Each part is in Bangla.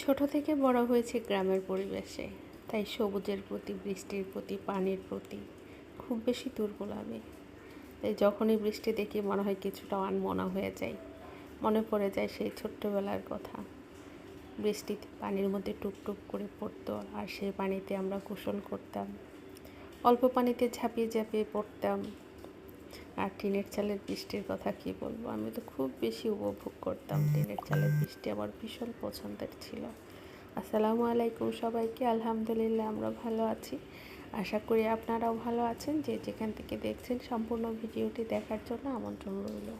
ছোট থেকে বড় হয়েছে গ্রামের পরিবেশে, তাই সবুজের প্রতি, বৃষ্টির প্রতি, পানির প্রতি খুব বেশি দুর্বল আমি। তাই যখনই বৃষ্টি দেখি মনে হয় কিছুটা আনমনা হয়ে যায় মনে পড়ে যায় সেই ছোট্টবেলার কথা। বৃষ্টিতে পানির মধ্যে টুপটুপ করে পড়তো আর সেই পানিতে আমরা গোসল করতাম। অল্প পানিতে ঝাঁপিয়ে ঝাঁপিয়ে পড়তাম। আর টিনের চালের বৃষ্টির কথা কি বলব? আমি তো খুব বেশি উপভোগ করতাম। টিনের চালের বৃষ্টি আমার ভীষণ পছন্দের ছিল। আসসালামু আলাইকুম সবাইকে। আলহামদুলিল্লাহ, আমরা ভালো আছি। আশা করি আপনারাও ভালো আছেন। যে যেখান থেকে দেখছেন সম্পূর্ণ ভিডিওটি দেখার জন্য আমন্ত্রণ রইল।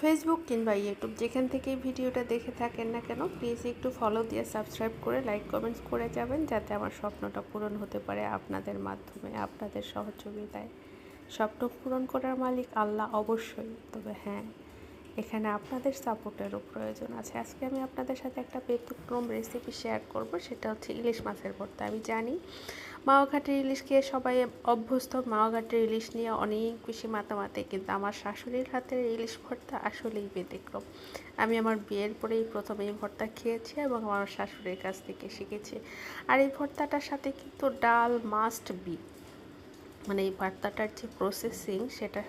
ফেসবুক কিংবা ইউটিউব যেখান থেকে ভিডিওটা দেখে থাকেন না কেন প্লিজ একটু ফলো দিয়ে সাবস্ক্রাইব করে লাইক কমেন্টস করে যাবেন, যাতে আমার স্বপ্নটা পূরণ হতে পারে আপনাদের মাধ্যমে, আপনাদের সহযোগিতায়। স্বপ্ন পূরণ করার মালিক আল্লাহ অবশ্যই। তবে হ্যাঁ এখানে আপনাদের সাপোর্টেরও প্রয়োজন আছে। আজকে আমি আপনাদের সাথে একটা ব্যতিক্রম রেসিপি শেয়ার করব, সেটা হচ্ছে ইলিশ মাছের ভর্তা। আমি জানি মাওয়াঘাটের ইলিশ খেয়ে সবাই অভ্যস্ত মাওয়াঘাটের ইলিশ নিয়ে অনেক বেশি মাতামাতে, কিন্তু আমার শাশুড়ির হাতের ইলিশ ভর্তা আসলেই ব্যতিক্রম। আমি আমার বিয়ের পরেই প্রথম এই ভর্তা খেয়েছি এবং আমার শাশুড়ির কাছ থেকে শিখেছি। আর এই ভর্তাটার সাথে কিন্তু ডাল মাস্ট বি মানে এই ভর্তাটার যে প্রসেসিং সেটা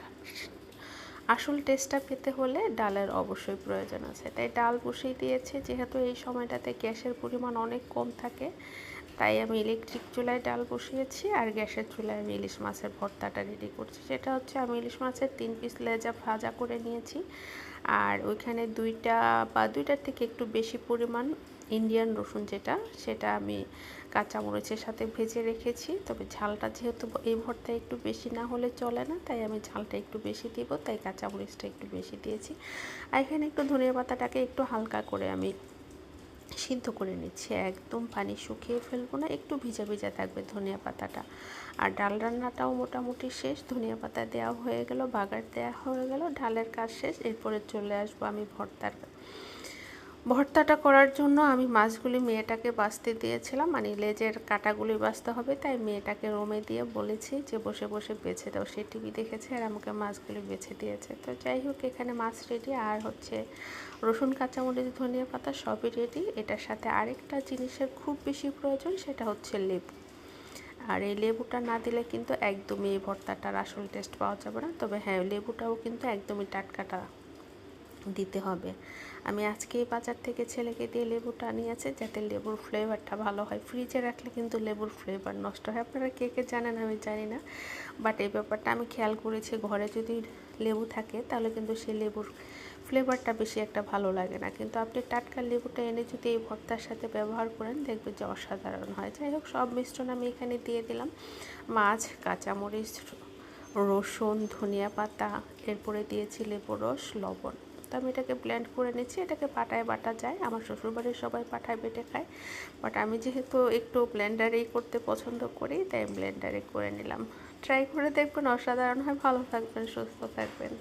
আসল টেস্টটা পেতে হলে ডালের অবশ্যই প্রয়োজন আছে। তাই ডাল বসিয়ে দিয়েছে, যেহেতু এই সময়টাতে গ্যাসের পরিমাণ অনেক কম থাকে, তাই আমি ইলেকট্রিক চুলায় ডাল বসিয়েছি আর গ্যাসের চুলায় আমি ইলিশ মাছের ভর্তাটা রেডি করছি। সেটা হচ্ছে আমি ইলিশ মাছের তিন পিস লেজা ভাজা করে নিয়েছি। আর ওইখানে দুইটা বা দুইটার থেকে একটু বেশি পরিমাণ ইন্ডিয়ান রসুন যেটা, সেটা আমি কাঁচামরিচের সাথে ভেজে রেখেছি। তবে ঝালটা যেহেতু এই ভর্তায় একটু বেশি না হলে চলে না, তাই আমি ঝালটা একটু বেশি দিব, তাই কাঁচামরিচটা একটু বেশি দিয়েছি। আর এখানে একটু ধনিয়া পাতাটাকে একটু হালকা করে আমি সিদ্ধ করে নিচ্ছি। একদম পানি শুকিয়ে ফেলব না, একটু ভিজা ভিজা থাকবে ধনিয়া পাতাটা। আর ডাল রান্নাটাও মোটামুটি শেষ, ধনিয়া পাতা দেওয়া হয়ে গেল, বাগার দেওয়া হয়ে গেল, ডালের কাজ শেষ, এরপরে চলে আসব আমি ভর্তার ভর্তাটা করার জন্য আমি মাছগুলি মেয়েটাকে বাঁচতে দিয়েছিলাম। মানে লেজের কাটাগুলি বাঁচতে হবে, তাই মেয়েটাকে রোমে দিয়ে বলেছি যে বসে বসে বেছে দাও, সে টিভি দেখেছে আর আমাকে মাছগুলি বেছে দিয়েছে। তো যাই হোক, এখানে মাছ রেডি আর হচ্ছে রসুন, কাঁচামরিচ, ধনিয়া পাতা সবই রেডি এটার সাথে আরেকটা জিনিসের খুব বেশি প্রয়োজন, সেটা হচ্ছে লেবু। আর এই লেবুটা না দিলে কিন্তু একদমই এই ভর্তাটার আসল টেস্ট পাওয়া যাবে না। তবে হ্যাঁ লেবুটাও কিন্তু একদমই টাটকাটা দিতে হবে। আমি আজকে বাজার থেকে ছেলেকে দিয়ে লেবুটা নিয়েছে যাতে লেবুর ফ্লেভারটা ভালো হয়। ফ্রিজে রাখলে কিন্তু লেবুর ফ্লেভার নষ্ট হয়। আপনারা কে কে জানেন আমি জানি না, বাট এই ব্যাপারটা আমি খেয়াল করেছি। ঘরে যদি লেবু থাকে, তাহলে কিন্তু সেই লেবুর ফ্লেভারটা বেশি একটা ভালো লাগে না। কিন্তু আপনি টাটকা লেবুটা এনে যদি এই ভর্তার সাথে ব্যবহার করেন, দেখবেন যে অসাধারণ হয়। যাই হোক, সব মিশ্রণ আমি এখানে দিয়ে দিলাম। মাছ, কাঁচামরিচ, রসুন, ধনিয়া পাতা, এরপরে দিয়েছি লেবু রস, লবণ। তো আমি এটাকে ব্লেন্ড করে নিচ্ছি। এটাকে পাটায় বাটা যায়। আমার শ্বশুরবাড়ির সবাই পাটায় বেটে খায়। বাট আমি যেহেতু একটু ব্লেন্ডারেই করতে পছন্দ করি, তাই ব্লেন্ডারে করে নিলাম। ট্রাই করে দেখবেন, অসাধারণ হয়। ভালো থাকবেন, সুস্থ থাকবেন।